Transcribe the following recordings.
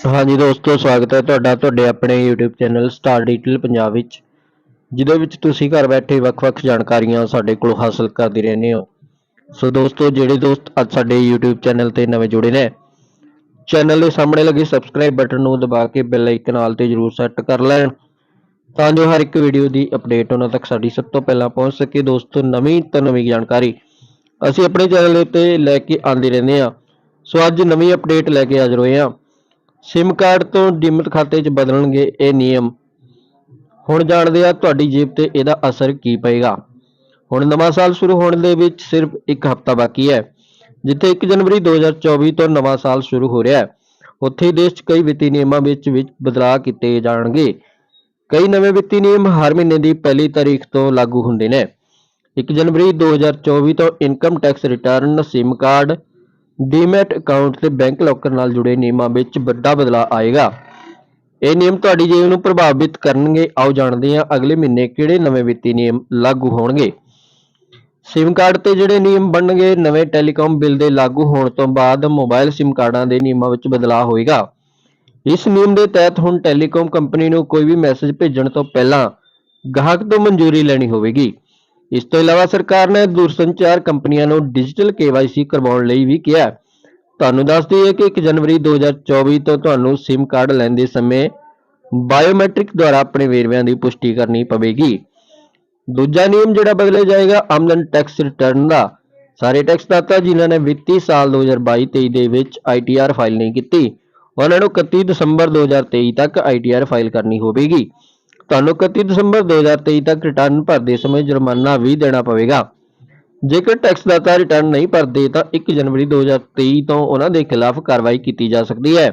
ਹਾਂਜੀ ਦੋਸਤੋ, ਸਵਾਗਤ ਹੈ ਤੁਹਾਡਾ, ਤੁਹਾਡੇ ਆਪਣੇ YouTube channel star detail Punjab ਵਿੱਚ, ਜਿਹਦੇ ਵਿੱਚ ਤੁਸੀਂ ਘਰ ਬੈਠੇ ਵੱਖ-ਵੱਖ ਜਾਣਕਾਰੀਆਂ ਸਾਡੇ ਕੋਲੋਂ ਹਾਸਲ ਕਰਦੇ ਰਹਿੰਦੇ ਹੋ। ਸੋ ਦੋਸਤੋ, ਜਿਹੜੇ ਦੋਸਤ ਅੱਜ ਸਾਡੇ YouTube ਚੈਨਲ ਤੇ ਨਵੇਂ ਜੁੜੇ ਨੇ, ਚੈਨਲ ਦੇ ਸਾਹਮਣੇ ਲੱਗੇ ਸਬਸਕ੍ਰਾਈਬ ਬਟਨ ਨੂੰ ਦਬਾ ਕੇ ਬੈਲ ਆਈਕਨ ਨਾਲ ਤੇ ਜਰੂਰ ਸੈੱਟ ਕਰ ਲੈਣ, ਤਾਂ ਜੋ ਹਰ ਇੱਕ ਵੀਡੀਓ ਦੀ ਅਪਡੇਟ ਉਹਨਾਂ ਤੱਕ ਸਾਡੀ ਸਭ ਤੋਂ ਪਹਿਲਾਂ ਪਹੁੰਚ ਸਕੇ। ਦੋਸਤੋ, ਨਵੀਂ ਤੋਂ ਨਵੀਂ ਜਾਣਕਾਰੀ ਅਸੀਂ ਆਪਣੇ ਚੈਨਲ 'ਤੇ ਲੈ ਕੇ ਆਉਂਦੇ ਰਹਿੰਦੇ ਹਾਂ। ਸੋ ਅੱਜ ਨਵੀਂ ਅਪਡੇਟ ਲੈ ਕੇ ਹਾਜ਼ਰ ਹੋਏ ਹਾਂ। ਸਿਮ ਕਾਰਡ ਤੋਂ ਡਿਮਟ ਖਾਤੇ 'ਚ ਬਦਲਣਗੇ ਇਹ ਨਿਯਮ। ਹੁਣ ਜਾਣਦੇ ਆ ਤੁਹਾਡੀ ਜੇਬ ਤੇ ਇਹਦਾ ਅਸਰ ਕੀ ਪਏਗਾ। ਹੁਣ ਨਵਾਂ ਸਾਲ ਸ਼ੁਰੂ ਹੋਣ ਦੇ ਵਿੱਚ ਸਿਰਫ ਇੱਕ ਹਫ਼ਤਾ ਬਾਕੀ ਹੈ, ਜਿੱਥੇ 1 ਜਨਵਰੀ 2024 ਤੋਂ ਨਵਾਂ ਸਾਲ ਸ਼ੁਰੂ ਹੋ ਰਿਹਾ ਹੈ। ਉੱਥੇ ਹੀ ਦੇਸ਼ 'ਚ ਕਈ ਵਿੱਤੀ ਨਿਯਮਾਂ ਵਿੱਚ ਵਿੱਚ ਬਦਲਾਅ ਕੀਤੇ ਜਾਣਗੇ। ਕਈ ਨਵੇਂ ਵਿੱਤੀ ਨਿਯਮ ਹਰ ਮਹੀਨੇ ਦੀ ਪਹਿਲੀ ਤਾਰੀਖ ਤੋਂ ਲਾਗੂ ਹੁੰਦੇ ਨੇ। 1 ਜਨਵਰੀ 2024 ਤੋਂ income tax return SIM card demat account ਤੇ ਬੈਂਕ ਲੋਕਰ ਨਾਲ ਜੁੜੇ ਨਿਯਮਾਂ ਵਿੱਚ ਵੱਡਾ ਬਦਲਾਅ ਆਏਗਾ। ਇਹ ਨਿਯਮ ਤੁਹਾਡੀ ਜੇਬ ਨੂੰ ਪ੍ਰਭਾਵਿਤ ਕਰਨਗੇ। ਆਓ ਜਾਣਦੇ ਹਾਂ ਅਗਲੇ ਮਹੀਨੇ ਕਿਹੜੇ ਨਵੇਂ ਵਿੱਤੀ ਨਿਯਮ ਲਾਗੂ ਹੋਣਗੇ। ਸਿਮ ਕਾਰਡ ਤੇ ਜਿਹੜੇ ਨਿਯਮ ਬਣਨਗੇ, ਨਵੇਂ ਟੈਲੀਕਾਮ ਬਿੱਲ ਦੇ ਲਾਗੂ ਹੋਣ ਤੋਂ ਬਾਅਦ ਮੋਬਾਈਲ ਸਿਮ ਕਾਰਡਾਂ ਦੇ ਨਿਯਮਾਂ ਵਿੱਚ ਬਦਲਾਅ ਹੋਏਗਾ। ਇਸ ਨਿਯਮ ਦੇ ਤਹਿਤ ਹੁਣ ਟੈਲੀਕਾਮ ਕੰਪਨੀ ਨੂੰ ਕੋਈ ਵੀ ਮੈਸੇਜ ਭੇਜਣ ਤੋਂ ਪਹਿਲਾਂ ਗਾਹਕ ਤੋਂ ਮਨਜ਼ੂਰੀ ਲੈਣੀ ਹੋਵੇਗੀ। ਇਸ ਤੋਂ ਇਲਾਵਾ ਸਰਕਾਰ ਨੇ ਦੂਰਸੰਚਾਰ ਕੰਪਨੀਆਂ ਨੂੰ ਡਿਜੀਟਲ KYC ਕਰਵਾਉਣ ਲਈ ਵੀ ਕਿਹਾ ਤੁਹਾਨੂੰ ਦੱਸ ਦਈਏ ਕਿ 1 ਜਨਵਰੀ 2024 ਤੋਂ ਤੁਹਾਨੂੰ SIM ਕਾਰਡ ਲੈਂਦੇ ਸਮੇਂ ਬਾਇਓਮੈਟ੍ਰਿਕ ਦੁਆਰਾ ਆਪਣੇ ਵੇਰਵਿਆਂ ਦੀ ਪੁਸ਼ਟੀ ਕਰਨੀ ਪਵੇਗੀ। ਦੂਜਾ ਨਿਯਮ ਜਿਹੜਾ ਬਦਲਿਆ ਜਾਏਗਾ, ਆਮਦਨ ਟੈਕਸ ਰਿਟਰਨ ਦਾ। ਸਾਰੇ ਟੈਕਸ ਦਾਤਾ ਜਿਨ੍ਹਾਂ ਨੇ ਵਿੱਤੀ ਸਾਲ 2022-23 ਦੇ ਵਿੱਚ ITR ਫਾਈਲ ਨਹੀਂ ਕੀਤੀ, ਉਹਨਾਂ ਨੂੰ 31 ਦਸੰਬਰ 2023 ਤੱਕ ITR ਫਾਈਲ ਕਰਨੀ ਹੋਵੇਗੀ। ਤੁਹਾਨੂੰ 31 ਦਸੰਬਰ 2023 ਤੱਕ ਰਿਟਰਨ ਭਰਦੇ ਸਮੇਂ ਜੁਰਮਾਨਾ ਵੀ ਦੇਣਾ ਪਵੇਗਾ। ਜੇਕਰ ਟੈਕਸ ਦਾਤਾ ਰਿਟਰਨ ਨਹੀਂ ਭਰਦੇ, ਤਾਂ 1 ਜਨਵਰੀ 2023 ਤੋਂ ਉਹਨਾਂ ਦੇ ਖਿਲਾਫ ਕਾਰਵਾਈ ਕੀਤੀ ਜਾ ਸਕਦੀ ਹੈ।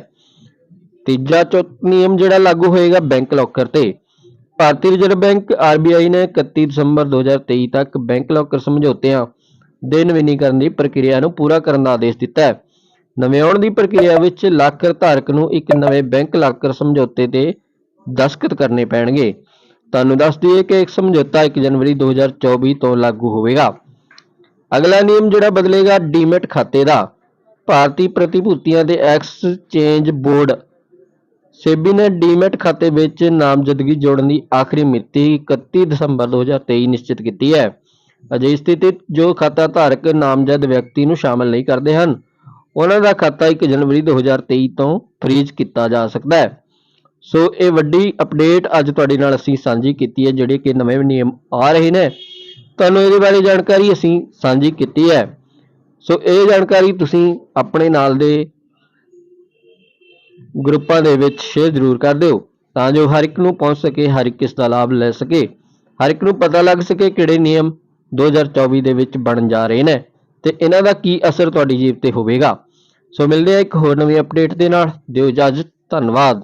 ਤੀਜਾ ਚੌ ਨਿਯਮ ਜਿਹੜਾ ਲਾਗੂ ਹੋਏਗਾ ਬੈਂਕ ਲੋਕਰ ਤੇ। ਭਾਰਤੀ ਰਿਜ਼ਰਵ ਬੈਂਕ RBI ਨੇ 31 ਦਸੰਬਰ 2023 ਤੱਕ ਬੈਂਕ ਲੋਕਰ ਸਮਝੌਤਿਆਂ ਦੇ ਨਵੀਨੀਕਰਨ ਦੀ ਪ੍ਰਕਿਰਿਆ ਨੂੰ ਪੂਰਾ ਕਰਨ ਦਾ ਆਦੇਸ਼ ਦਿੱਤਾ ਹੈ। ਨਵਿਆਉਣ ਦੀ ਪ੍ਰਕਿਰਿਆ ਵਿੱਚ ਲਾਕਰ ਧਾਰਕ ਨੂੰ ਇੱਕ ਨਵੇਂ ਬੈਂਕ ਲਾਕਰ ਸਮਝੌਤੇ ਤੇ ਦਸਤਖਤ ਕਰਨੇ ਪੈਣਗੇ। ਤੁਹਾਨੂੰ ਦੱਸ ਦਈਏ ਕਿ ਇੱਕ ਸਮਝੌਤਾ 1 ਜਨਵਰੀ 2024 ਤੋਂ ਲਾਗੂ ਹੋਵੇਗਾ। ਅਗਲਾ ਨਿਯਮ ਜਿਹੜਾ ਬਦਲੇਗਾ ਡੀਮੈਟ ਖਾਤੇ ਦਾ। ਭਾਰਤੀ ਪ੍ਰਤੀਭੂਤੀਆਂ ਦੇ ਐਕਸਚੇਂਜ ਬੋਰਡ। ਸੇਬੀ ਨੇ ਡੀਮੈਟ ਖਾਤੇ ਵਿੱਚ ਨਾਮਜ਼ਦਗੀ ਜੋੜਨ ਦੀ ਆਖਰੀ ਮਿਤੀ 31 ਦਸੰਬਰ 2023 ਨਿਸ਼ਚਿਤ ਕੀਤੀ ਹੈ। ਅਜਿਹੀ ਸਥਿਤੀ ਜੋ ਖਾਤਾ ਧਾਰਕ ਨਾਮਜ਼ਦ ਵਿਅਕਤੀ ਨੂੰ ਸ਼ਾਮਲ ਨਹੀਂ ਕਰਦੇ ਹਨ, ਉਹਨਾਂ ਦਾ ਖਾਤਾ 1 ਜਨਵਰੀ 2023 ਤੋਂ ਫ੍ਰੀਜ਼ ਕੀਤਾ ਜਾ ਸਕਦਾ ਹੈ। ਸੋ ਇਹ ਵੱਡੀ ਅਪਡੇਟ ਅੱਜ ਤੁਹਾਡੇ ਨਾਲ ਅਸੀਂ ਸਾਂਝੀ ਕੀਤੀ ਹੈ, ਜਿਹੜੇ ਕਿ ਨਵੇਂ ਨਿਯਮ ਆ ਰਹੇ ਨੇ। ਤੁਹਾਨੂੰ ਇਹਦੇ ਬਾਰੇ ਜਾਣਕਾਰੀ ਅਸੀਂ ਸਾਂਝੀ ਕੀਤੀ ਹੈ। ਸੋ ਇਹ ਜਾਣਕਾਰੀ ਤੁਸੀਂ ਆਪਣੇ ਨਾਲ ਦੇ ਗਰੁੱਪਾਂ ਦੇ ਵਿੱਚ ਸ਼ੇਅਰ ਜ਼ਰੂਰ ਕਰ ਦਿਓ, ਤਾਂ ਜੋ ਹਰ ਇੱਕ ਨੂੰ ਪਹੁੰਚ ਸਕੇ, ਹਰ ਇੱਕ ਇਸ ਦਾ ਲਾਭ ਲੈ ਸਕੇ। ਹਰ ਇੱਕ ਨੂੰ ਪਤਾ ਲੱਗ ਸਕੇ ਕਿਹੜੇ ਨਿਯਮ 2024 ਦੇ ਵਿੱਚ ਬਣਨ ਜਾ ਰਹੇ ਨੇ ਤੇ ਇਹਨਾਂ ਦਾ ਕੀ ਅਸਰ ਤੁਹਾਡੀ ਜੀਵ ਤੇ ਹੋਵੇਗਾ। ਸੋ ਮਿਲਦੇ ਆ ਇੱਕ ਹੋਰ ਨਵੀਂ ਅਪਡੇਟ ਦੇ ਨਾਲ। ਦਿਓ ਇਜਾਜ਼ਤ, ਧੰਨਵਾਦ।